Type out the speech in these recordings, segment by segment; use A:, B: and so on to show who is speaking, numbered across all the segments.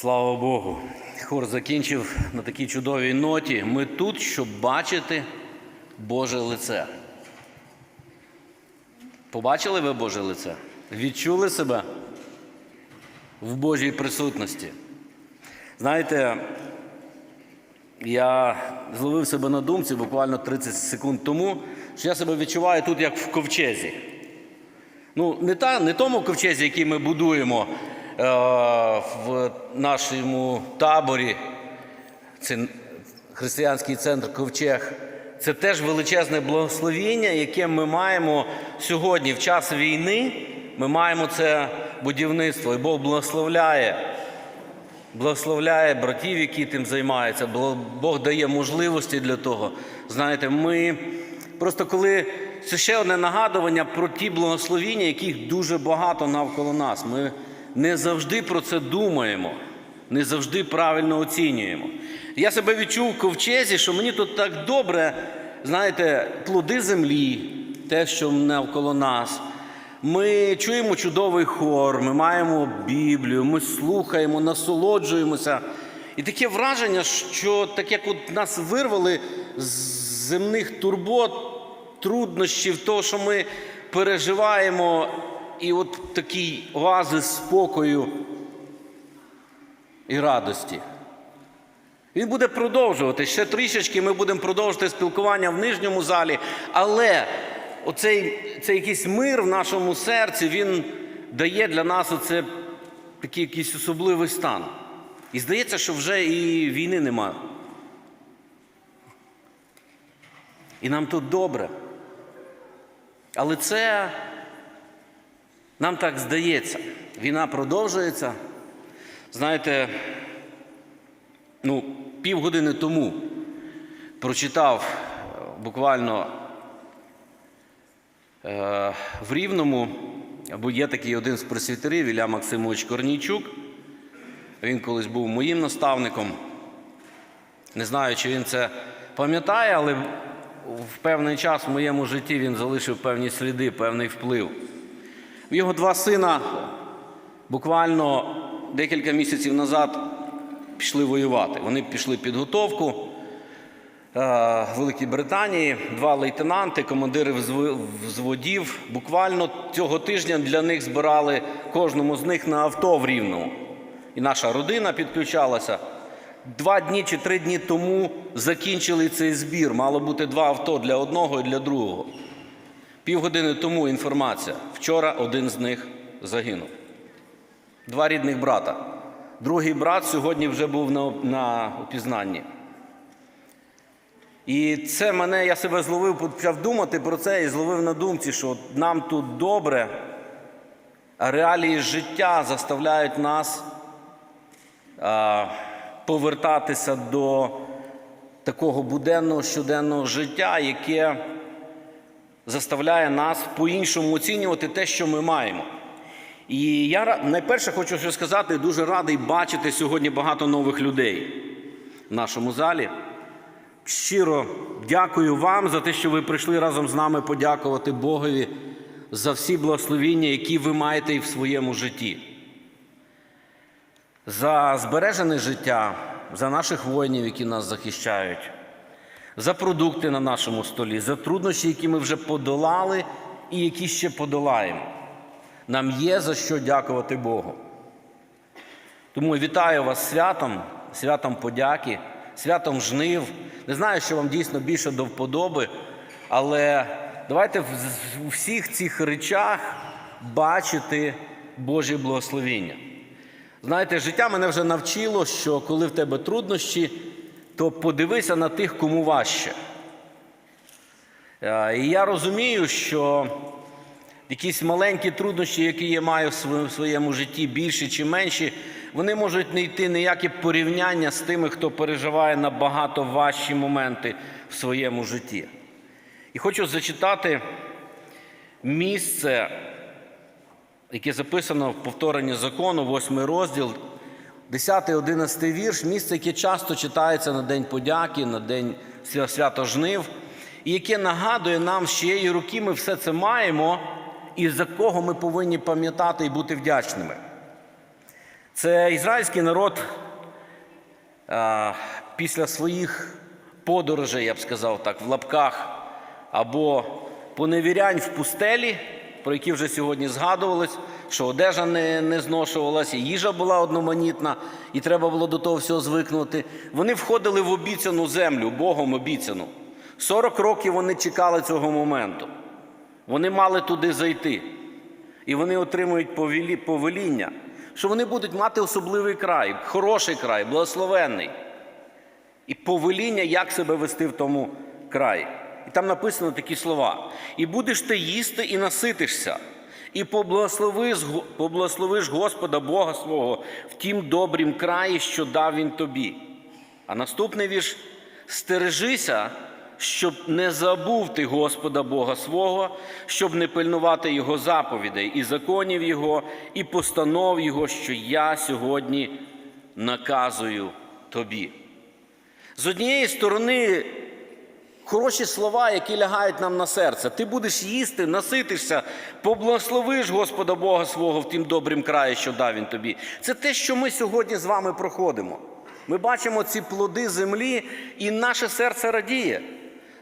A: Слава Богу. Хор закінчив на такій чудовій ноті. Ми тут, щоб бачити Боже лице. Побачили ви Боже лице? Відчули себе в Божій присутності? Знаєте, я зловив себе на думці буквально 30 секунд тому, що я себе відчуваю тут як в ковчезі. Ну, не, та, не тому ковчезі, який ми будуємо в нашому таборі, це християнський центр Ковчег. Це теж величезне благословіння, яке ми маємо сьогодні, в час війни. Ми маємо це будівництво, і Бог благословляє. Благословляє братів, які тим займаються. Бог дає можливості для того. Знаєте, ми просто коли це ще одне нагадування про ті благословіння, яких дуже багато навколо нас. Ми не завжди про це думаємо, не завжди правильно оцінюємо. Я себе відчув в ковчезі, що мені тут так добре, знаєте, плоди землі, те, що навколо нас. Ми чуємо чудовий хор, ми маємо Біблію, ми слухаємо, насолоджуємося. І таке враження, що так як от нас вирвали з земних турбот, труднощів, того, що ми переживаємо, і от такий оазис спокою і радості. Він буде продовжувати. Ще трішечки ми будемо продовжувати спілкування в нижньому залі, але оцей цей якийсь мир в нашому серці, він дає для нас оце такий якийсь особливий стан. І здається, що вже і війни нема. І нам тут добре. Але це нам так здається. Війна продовжується. Знаєте, ну, півгодини тому прочитав е, буквально е, в Рівному, бо є такий один з пресвітерів, Ілля Максимович Корнійчук. Він колись був моїм наставником. Не знаю, чи він це пам'ятає, але в певний час в моєму житті він залишив певні сліди, певний вплив. В його два сина буквально декілька місяців назад пішли воювати. Вони пішли підготовку е, в Великій Британії, два лейтенанти, командири взв- взводів. Буквально цього тижня для них збирали кожному з них на авто в Рівному. І наша родина підключалася. Два дні чи три дні тому закінчили цей збір. Мало бути два авто для одного і для другого. Півгодини тому інформація. Вчора один з них загинув. Два рідних брата. Другий брат сьогодні вже був на, на опізнанні. І це мене, я себе зловив, почав думати про це і зловив на думці, що нам тут добре, а реалії життя заставляють нас а, повертатися до такого буденного щоденного життя, яке заставляє нас по-іншому оцінювати те, що ми маємо. І я найперше хочу що сказати, дуже радий бачити сьогодні багато нових людей в нашому залі. Щиро дякую вам за те, що ви прийшли разом з нами подякувати Богові за всі благословіння, які ви маєте і в своєму житті. За збережене життя, за наших воїнів, які нас захищають, за продукти на нашому столі, за труднощі, які ми вже подолали і які ще подолаємо. Нам є за що дякувати Богу. Тому вітаю вас святом, святом подяки, святом жнив. Не знаю, що вам дійсно більше до вподоби, але давайте у всіх цих речах бачити Божі благословіння. Знаєте, життя мене вже навчило, що коли в тебе труднощі, то подивися на тих, кому важче. Е, І я розумію, що якісь маленькі труднощі, які я маю в своєму- житті, більші чи менші, вони можуть не йти ніяке порівняння з тими, хто переживає набагато важчі моменти в своєму житті. І хочу зачитати місце, яке записано в повторенні закону, 8 розділ, 10-11 вірш, місце, яке часто читається на День подяки, на День свя- свято жнив, і яке нагадує нам, з чиєї руки ми все це маємо, і за кого ми повинні пам'ятати і бути вдячними. Це ізраїльський народ після своїх подорожей, я б сказав так, в лапках, або поневірянь в пустелі, про які вже сьогодні згадувалось, що одежа не, не зношувалася, їжа була одноманітна, і треба було до того всього звикнути. Вони входили в обіцяну землю, Богом обіцяну. 40 років вони чекали цього моменту. Вони мали туди зайти. І вони отримують повелі- повеління, що вони будуть мати особливий край, хороший край, благословенний. І повеління, як себе вести в тому краї. І там написано такі слова: І будеш ти їсти і наситишся, і поблагословиш, Господа Бога свого в тім добрім краї, що дав Він тобі. А наступний вірш стережися, щоб не забув ти Господа Бога свого, щоб не пильнувати Його заповідей і законів Його, і постанов Його, що я сьогодні наказую тобі. З однієї сторони, хороші слова, які лягають нам на серце. Ти будеш їсти, наситишся, поблагословиш Господа Бога свого в тім добрім краї, що дав Він тобі. Це те, що ми сьогодні з вами проходимо. Ми бачимо ці плоди землі, і наше серце радіє.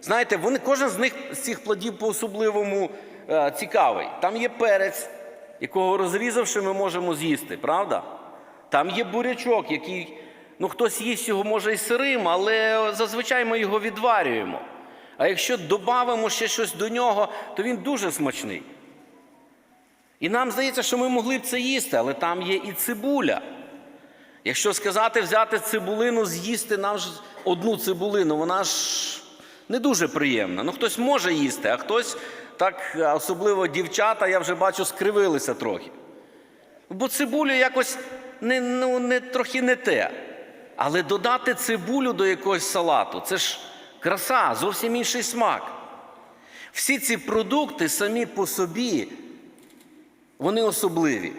A: Знаєте, вони, кожен з них з цих плодів по-особливому е, цікавий. Там є перець, якого розрізавши, ми можемо з'їсти, правда? Там є бурячок, який, ну хтось їсть його може і сирим, але зазвичай ми його відварюємо. А якщо додамо ще щось до нього, то він дуже смачний. І нам здається, що ми могли б це їсти, але там є і цибуля. Якщо сказати, взяти цибулину, з'їсти нам ж одну цибулину, вона ж не дуже приємна. Ну, хтось може їсти, а хтось так, особливо дівчата, я вже бачу, скривилися трохи. Бо цибулю якось не, ну, не, трохи не те. Але додати цибулю до якогось салату це ж краса, зовсім інший смак. Всі ці продукти самі по собі, вони особливі.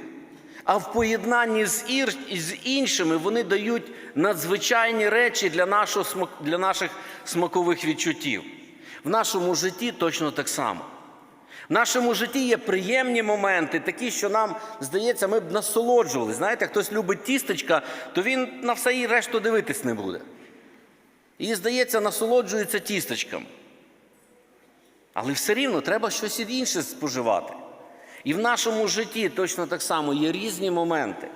A: А в поєднанні з, з іншими вони дають надзвичайні речі для, нашого, для наших смакових відчуттів. В нашому житті точно так само. В нашому житті є приємні моменти, такі, що нам здається, ми б насолоджували. Знаєте, хтось любить тістечка, то він на все і решту дивитись не буде. І, здається, насолоджується тістечком. Але все рівно треба щось інше споживати. І в нашому житті точно так само є різні моменти.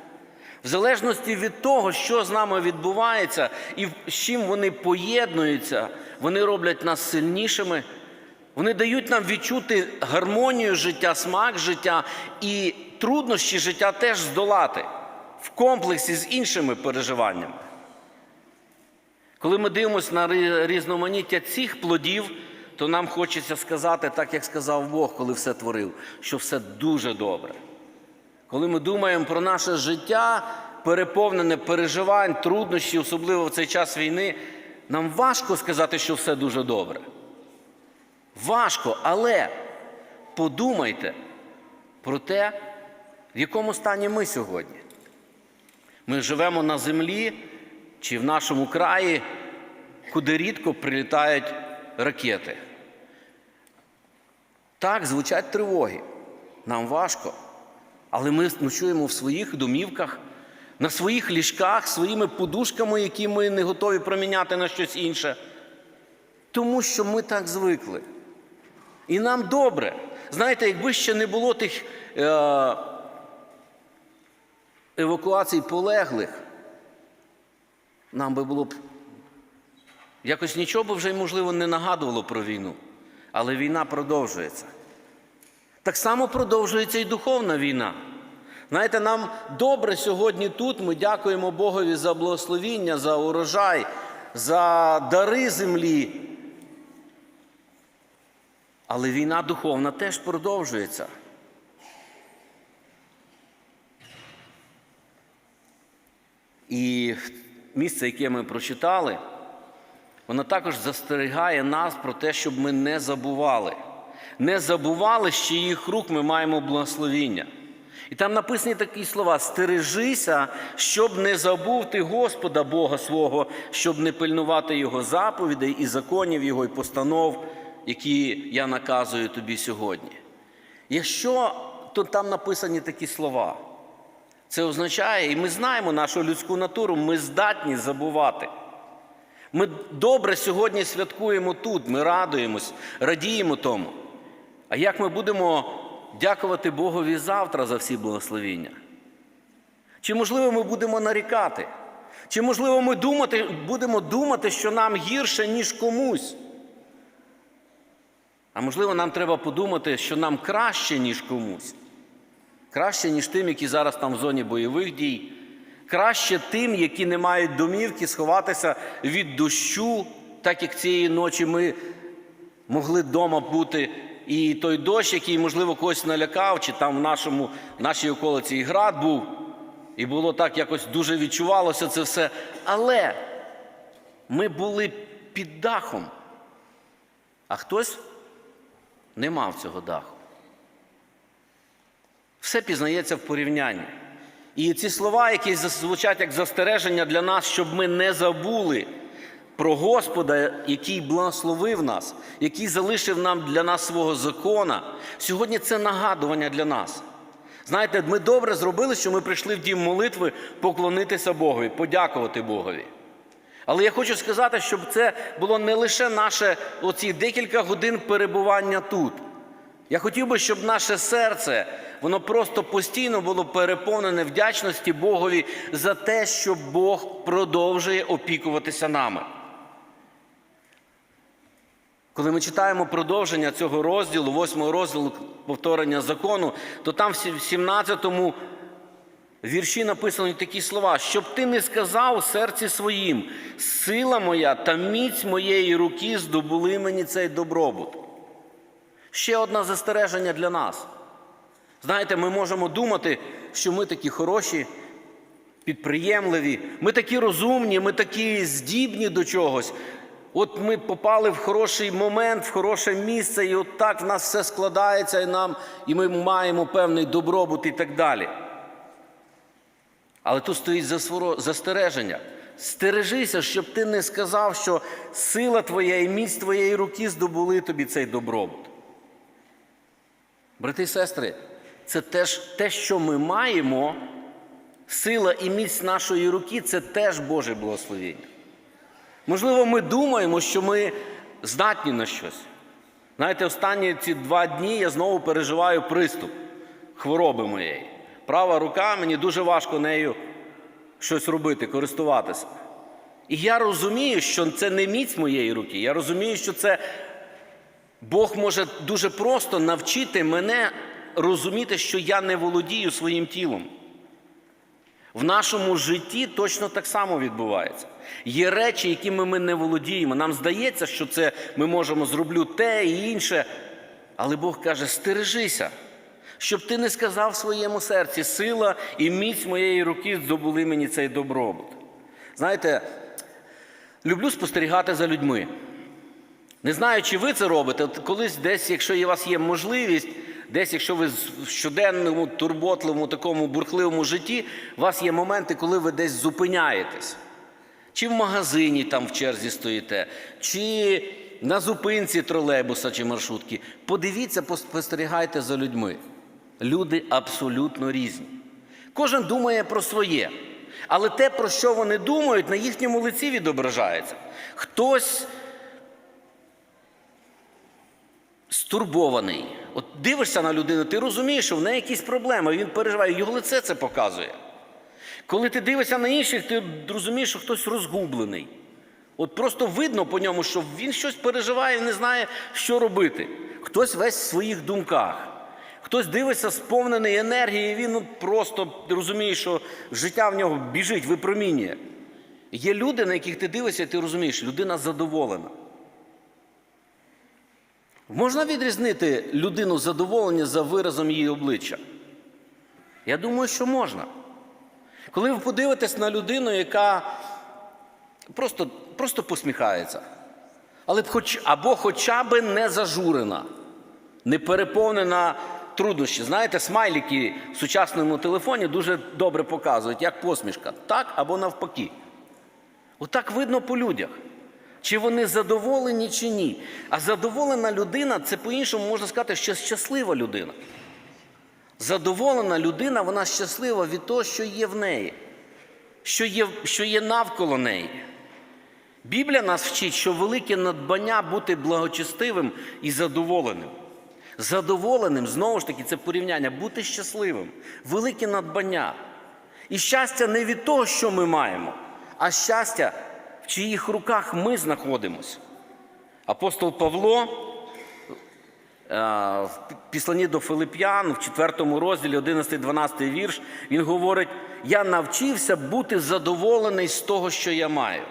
A: В залежності від того, що з нами відбувається і з чим вони поєднуються, вони роблять нас сильнішими, вони дають нам відчути гармонію життя, смак життя і труднощі життя теж здолати в комплексі з іншими переживаннями. Коли ми дивимося на різноманіття цих плодів, то нам хочеться сказати, так як сказав Бог, коли все творив, що все дуже добре. Коли ми думаємо про наше життя, переповнене переживань, труднощі, особливо в цей час війни, нам важко сказати, що все дуже добре. Важко, але подумайте про те, в якому стані ми сьогодні. Ми живемо на землі чи в нашому краї, куди рідко прилітають ракети. Так, звучать тривоги. Нам важко. Але ми ночуємо в своїх домівках, на своїх ліжках, своїми подушками, які ми не готові проміняти на щось інше. Тому що ми так звикли. І нам добре. Знаєте, якби ще не було тих е- евакуацій полеглих, нам би було б якось нічого б вже можливо, не нагадувало про війну. Але війна продовжується. Так само продовжується і духовна війна. Знаєте, нам добре сьогодні тут. Ми дякуємо Богові за благословіння, за урожай, за дари землі. Але війна духовна теж продовжується. І місце, яке ми прочитали, воно також застерігає нас про те, щоб ми не забували. Не забували, що їх рук ми маємо благословіння. І там написані такі слова: стережися, щоб не забув ти Господа Бога свого, щоб не пильнувати Його заповідей і законів Його, і постанов, які я наказую тобі сьогодні. Якщо то там написані такі слова, Це означає, і ми знаємо нашу людську натуру, ми здатні забувати. Ми добре сьогодні святкуємо тут, ми радуємось, радіємо тому. А як ми будемо дякувати Богові завтра за всі благословіння? Чи, можливо, ми будемо нарікати? Чи, можливо, ми думати, будемо думати, що нам гірше, ніж комусь? А можливо, нам треба подумати, що нам краще, ніж комусь. Краще, ніж тим, які зараз там в зоні бойових дій. Краще тим, які не мають домівки, сховатися від дощу, так як цієї ночі ми могли вдома бути. І той дощ, який, можливо, когось налякав, чи там в нашому, нашій околиці і град був, і було так якось дуже відчувалося це все. Але ми були під дахом, а хтось не мав цього даху. Все пізнається в порівнянні. І ці слова, які звучать як застереження для нас, щоб ми не забули про Господа, який благословив нас, який залишив нам для нас свого закона, сьогодні це нагадування для нас. Знаєте, ми добре зробили, що ми прийшли в дім молитви поклонитися Богові, подякувати Богові. Але я хочу сказати, щоб це було не лише наше оці декілька годин перебування тут. Я хотів би, щоб наше серце, воно просто постійно було переповнене вдячності Богові за те, що Бог продовжує опікуватися нами. Коли ми читаємо продовження цього розділу, восьмого розділу повторення закону, то там в 17-му вірші написані такі слова, щоб ти не сказав у серці своїм, сила моя та міць моєї руки здобули мені цей добробут. Ще одне застереження для нас. Знаєте, ми можемо думати, що ми такі хороші, підприємливі, ми такі розумні, ми такі здібні до чогось. От ми попали в хороший момент, в хороше місце, і от так в нас все складається, і, нам, і ми маємо певний добробут і так далі. Але тут стоїть застереження. Стережися, щоб ти не сказав, що сила твоя і міць твоєї руки здобули тобі цей добробут. Брати і сестри, це теж те, що ми маємо, сила і міць нашої руки це теж Боже благословення. Можливо, ми думаємо, що ми здатні на щось. Знаєте, останні ці два дні я знову переживаю приступ хвороби моєї. Права рука, мені дуже важко нею щось робити, користуватися. І я розумію, що це не міць моєї руки. Я розумію, що це Бог може дуже просто навчити мене розуміти, що я не володію своїм тілом. В нашому житті точно так само відбувається. Є речі, якими ми не володіємо. Нам здається, що це ми можемо зроблю те і інше. Але Бог каже: стережися, щоб ти не сказав своєму серці, сила і міць моєї руки здобули мені цей добробут. Знаєте, люблю спостерігати за людьми. Не знаю, чи ви це робите, колись десь, якщо у вас є можливість, десь, якщо ви в щоденному, турботливому, такому бурхливому житті, у вас є моменти, коли ви десь зупиняєтесь. Чи в магазині там в черзі стоїте, чи на зупинці тролейбуса чи маршрутки. Подивіться, спостерігайте за людьми. Люди абсолютно різні. Кожен думає про своє. Але те, про що вони думають, на їхньому лиці відображається. Хтось стурбований. От дивишся на людину, ти розумієш, що в неї якісь проблеми, він переживає, його лице це показує. Коли ти дивишся на інших, ти розумієш, що хтось розгублений. От просто видно по ньому, що він щось переживає і не знає, що робити. Хтось весь в своїх думках. Хтось дивиться, сповнений енергії, він ну, просто розуміє, що життя в нього біжить, випромінює. Є люди, на яких ти дивишся, і ти розумієш, людина задоволена. Можна відрізнити людину задоволення за виразом її обличчя? Я думаю, що можна. Коли ви подивитесь на людину, яка просто просто посміхається, але хоч, або хоча б не зажурена, не переповнена труднощі. Знаєте, смайлики в сучасному телефоні дуже добре показують, як посмішка, так або навпаки. Отак видно по людях. Чи вони задоволені, чи ні. А задоволена людина це по-іншому можна сказати, що щаслива людина. Задоволена людина, вона щаслива від того, що є в неї, що є, що є навколо неї. Біблія нас вчить, що велике надбання бути благочестивим і задоволеним. Задоволеним, знову ж таки, це порівняння, бути щасливим, велике надбання. І щастя не від того, що ми маємо, а щастя, чиїх руках ми знаходимося. Апостол Павло е, в післанні до Филип'ян в 4 розділі 11-12 вірш, він говорить: Я навчився бути задоволений з того, що я маю.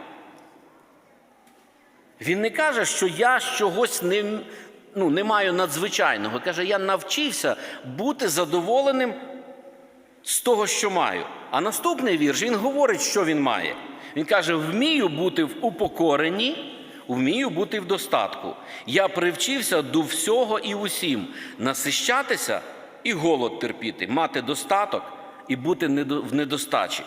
A: Він не каже, що я чогось не, ну, не маю надзвичайного. Каже, я навчився бути задоволеним з того, що маю. А наступний вірш він говорить, що він має. Він каже: вмію бути в упокоренні, вмію бути в достатку. Я привчився до всього і усім, насищатися і голод терпіти, мати достаток і бути в недостачі.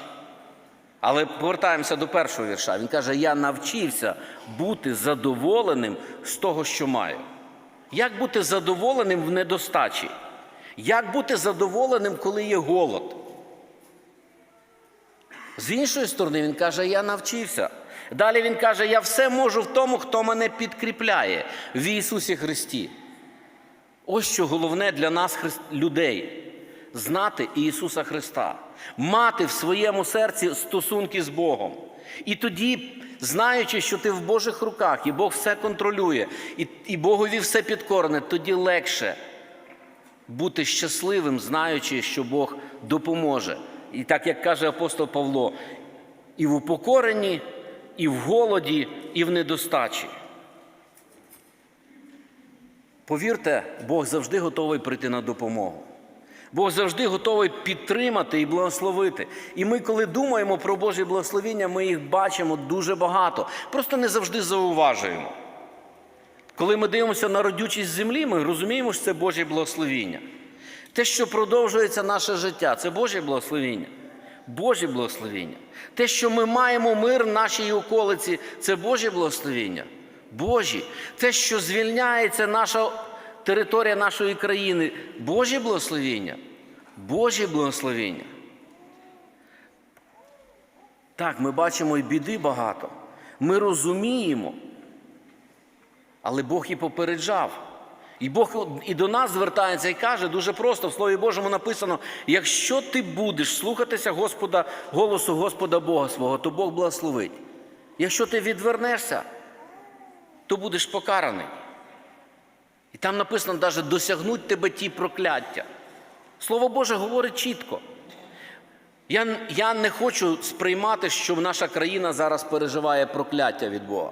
A: Але повертаємося до першого вірша. Він каже: Я навчився бути задоволеним з того, що маю. Як бути задоволеним в недостачі? Як бути задоволеним, коли є голод? З іншої сторони, він каже, я навчився. Далі він каже, я все можу в тому, хто мене підкріпляє в Ісусі Христі. Ось що головне для нас, людей, знати Ісуса Христа, мати в своєму серці стосунки з Богом. І тоді, знаючи, що ти в Божих руках, і Бог все контролює, і, і Богові все підкорене, тоді легше бути щасливим, знаючи, що Бог допоможе. І так як каже апостол Павло, і в упокоренні, і в голоді, і в недостачі. Повірте, Бог завжди готовий прийти на допомогу. Бог завжди готовий підтримати і благословити. І ми, коли думаємо про Божі благословіння, ми їх бачимо дуже багато. Просто не завжди зауважуємо. Коли ми дивимося на родючість землі, ми розуміємо, що це Божє благословіння. Те, що продовжується наше життя, це Божє благословіння. Божє благословіння. Те, що ми маємо мир в нашій околиці, це Божє благословіння. Божі. Те, що звільняється наша територія нашої країни, Божє благословіння. Божє благословіння. Так, ми бачимо і біди багато. Ми розуміємо, але Бог і попереджав. І Бог і до нас звертається і каже дуже просто в Слові Божому написано: якщо ти будеш слухатися Господа, голосу Господа Бога свого, то Бог благословить. Якщо ти відвернешся, то будеш покараний. І там написано навіть досягнуть тебе ті прокляття. Слово Боже говорить чітко. Я, я не хочу сприймати, що наша країна зараз переживає прокляття від Бога.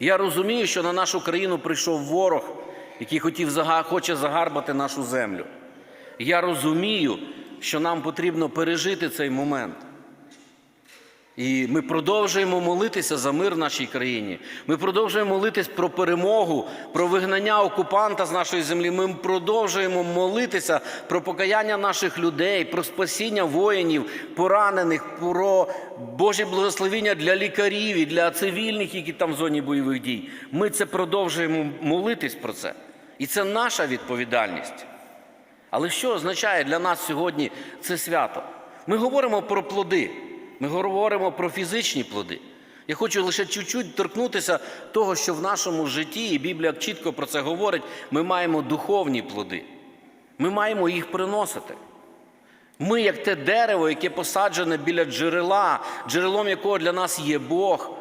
A: Я розумію, що на нашу країну прийшов ворог, який хотів, хоче загарбати нашу землю. Я розумію, що нам потрібно пережити цей момент. І ми продовжуємо молитися за мир в нашій країні. Ми продовжуємо молитись про перемогу, про вигнання окупанта з нашої землі. Ми продовжуємо молитися про покаяння наших людей, про спасіння воїнів, поранених, про Божі благословіння для лікарів і для цивільних, які там в зоні бойових дій. Ми це продовжуємо молитись про це. І це наша відповідальність. Але що означає для нас сьогодні це свято? Ми говоримо про плоди, ми говоримо про фізичні плоди. Я хочу лише чуть-чуть торкнутися того, що в нашому житті, і Біблія чітко про це говорить, ми маємо духовні плоди. Ми маємо їх приносити. Ми, як те дерево, яке посаджене біля джерела, джерелом якого для нас є Бог.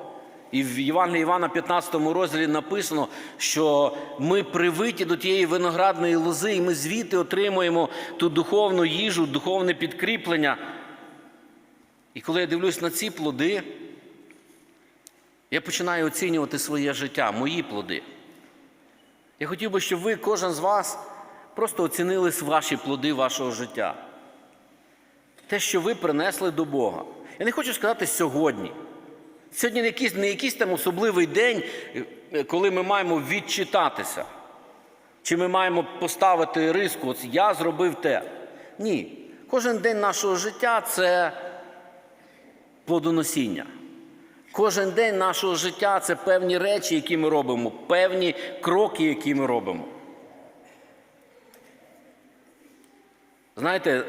A: І в Євангелії Івана 15 розділі написано, що ми привиті до тієї виноградної лози, і ми звідти отримуємо ту духовну їжу, духовне підкріплення. І коли я дивлюсь на ці плоди, я починаю оцінювати своє життя, мої плоди. Я хотів би, щоб ви, кожен з вас, просто оцінили ваші плоди вашого життя. Те, що ви принесли до Бога. Я не хочу сказати сьогодні. Сьогодні не якийсь, не якийсь там особливий день, е, коли ми маємо відчитатися. Чи ми маємо поставити риску, от я зробив те. Ні. Кожен день нашого життя це плодоносіння. Кожен день нашого життя це певні речі, які ми робимо, певні кроки, які ми робимо. знаєте,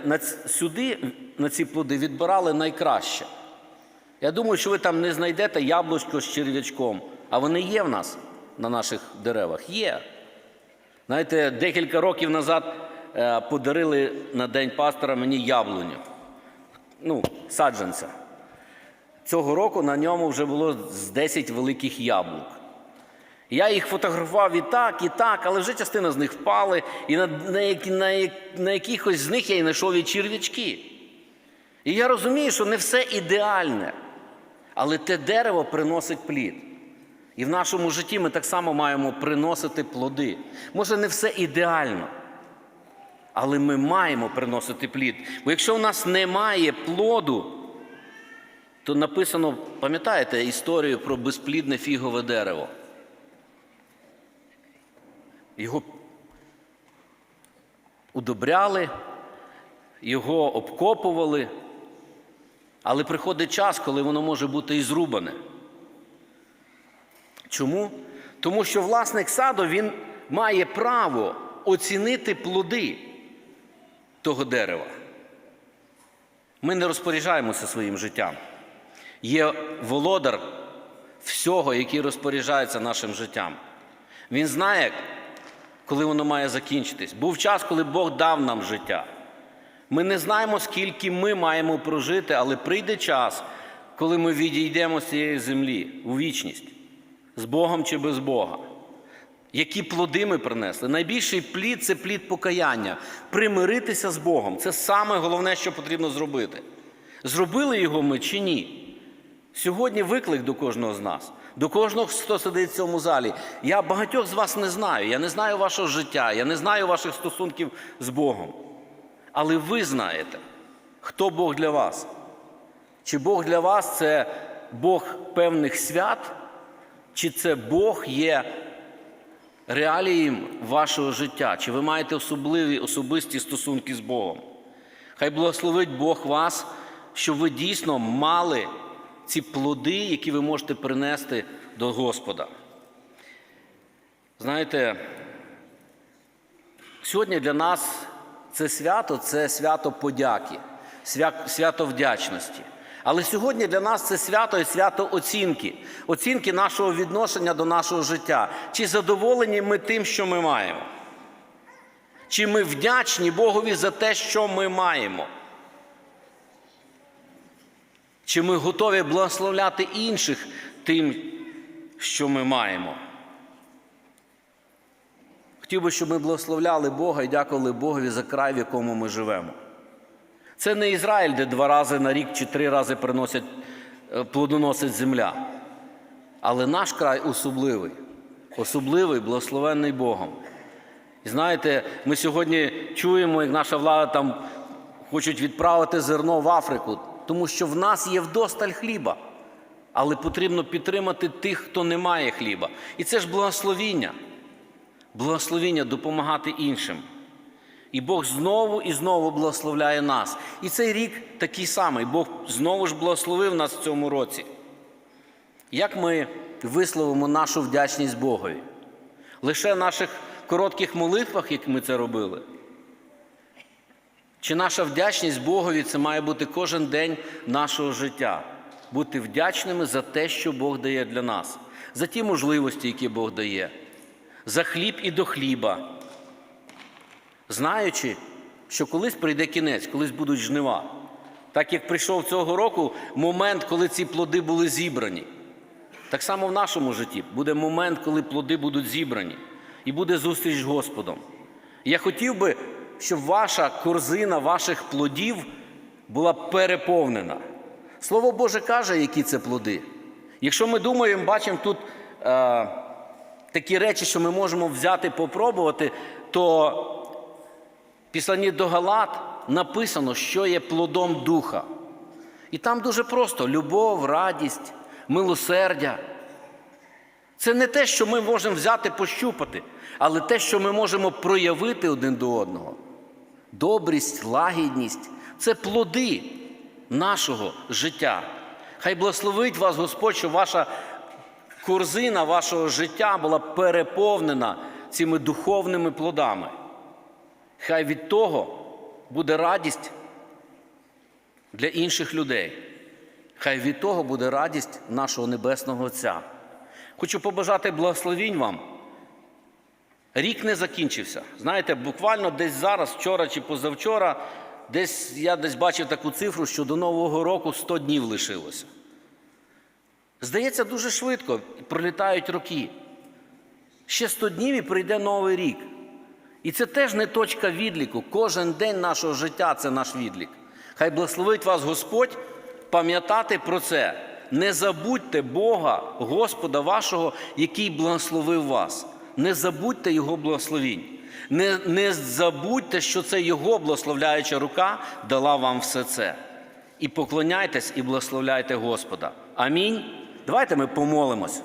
A: сюди, на ці плоди відбирали найкраще. Я думаю, що ви там не знайдете яблучко з черв'ячком, а вони є в нас на наших деревах. Є. Знаєте, декілька років назад е, подарили на День пастора мені яблуню. Ну, саджанця. Цього року на ньому вже було з 10 великих яблук. Я їх фотографував і так, і так, але вже частина з них впали, і на, на, на, на якихось з них я й знайшов і черв'ячки. І я розумію, що не все ідеальне, але те дерево приносить плід. І в нашому житті ми так само маємо приносити плоди. Може, не все ідеально, але ми маємо приносити плід. Бо якщо в нас немає плоду, то написано, пам'ятаєте історію про безплідне фігове дерево? Його удобряли, його обкопували, але приходить час, коли воно може бути і зрубане. Чому? Тому що власник саду він має право оцінити плоди того дерева. Ми не розпоряджаємося своїм життям. Є володар всього, який розпоряджається нашим життям. Він знає, коли воно має закінчитись. Був час, коли Бог дав нам життя. Ми не знаємо, скільки ми маємо прожити, але прийде час, коли ми відійдемо з цієї землі у вічність, з Богом чи без Бога. Які плоди ми принесли? Найбільший плід це плід покаяння. Примиритися з Богом. Це саме головне, що потрібно зробити. Зробили його ми чи ні? Сьогодні виклик до кожного з нас, до кожного, хто сидить в цьому залі. Я багатьох з вас не знаю. Я не знаю вашого життя, я не знаю ваших стосунків з Богом. Але ви знаєте, хто Бог для вас. Чи Бог для вас це Бог певних свят, чи це Бог є реалієм вашого життя? Чи ви маєте особливі особисті стосунки з Богом? Хай благословить Бог вас, щоб ви дійсно мали ці плоди, які ви можете принести до Господа. Знаєте, сьогодні для нас це свято це свято подяки, свято вдячності. Але сьогодні для нас це свято і свято оцінки, оцінки нашого відношення до нашого життя. Чи задоволені ми тим, що ми маємо? Чи ми вдячні Богові за те, що ми маємо? Чи ми готові благословляти інших тим, що ми маємо? Хотів би, щоб ми благословляли Бога і дякували Богові за край, в якому ми живемо. Це не Ізраїль, де два рази на рік чи три рази приносять, е, плодоносить земля. Але наш край особливий, особливий, благословенний Богом. І знаєте, ми сьогодні чуємо, як наша влада там хочуть відправити зерно в Африку, тому що в нас є вдосталь хліба. Але потрібно підтримати тих, хто не має хліба. І це ж благословіння. Благословіння допомагати іншим. І Бог знову і знову благословляє нас. І цей рік такий самий. Бог знову ж благословив нас в цьому році. Як ми висловимо нашу вдячність Богові? Лише в наших коротких молитвах, як ми це робили? Чи наша вдячність Богові це має бути кожен день нашого життя? Бути вдячними за те, що Бог дає для нас, за ті можливості, які Бог дає, за хліб і до хліба, знаючи, що колись прийде кінець, колись будуть жнива. Так як прийшов цього року момент, коли ці плоди були зібрані. Так само в нашому житті буде момент, коли плоди будуть зібрані, і буде зустріч з Господом. Я хотів би, щоб ваша корзина ваших плодів була переповнена. Слово Боже каже, які це плоди. Якщо ми думаємо, бачимо тут е, такі речі, що ми можемо взяти, попробувати, то Післанні до Галат написано, що є плодом духа. І там дуже просто: любов, радість, милосердя. Це не те, що ми можемо взяти, пощупати, але те, що ми можемо проявити один до одного. Добрість, лагідність це плоди нашого життя. Хай благословить вас Господь, щоб ваша корзина вашого життя була переповнена цими духовними плодами. Хай від того буде радість для інших людей. Хай від того буде радість нашого Небесного Отця. Хочу побажати благословінь вам. Рік не закінчився. Знаєте, буквально десь зараз, вчора чи позавчора, десь я десь бачив таку цифру, що до Нового року 100 днів лишилося. Здається, дуже швидко пролітають роки. Ще 100 днів і прийде новий рік. І це теж не точка відліку. Кожен день нашого життя це наш відлік. Хай благословить вас Господь пам'ятати про це. Не забудьте Бога, Господа вашого, який благословив вас. Не забудьте Його благословінь. Не, не забудьте, що це Його благословляюча рука дала вам все це. І поклоняйтесь і благословляйте Господа. Амінь. Давайте ми помолимось.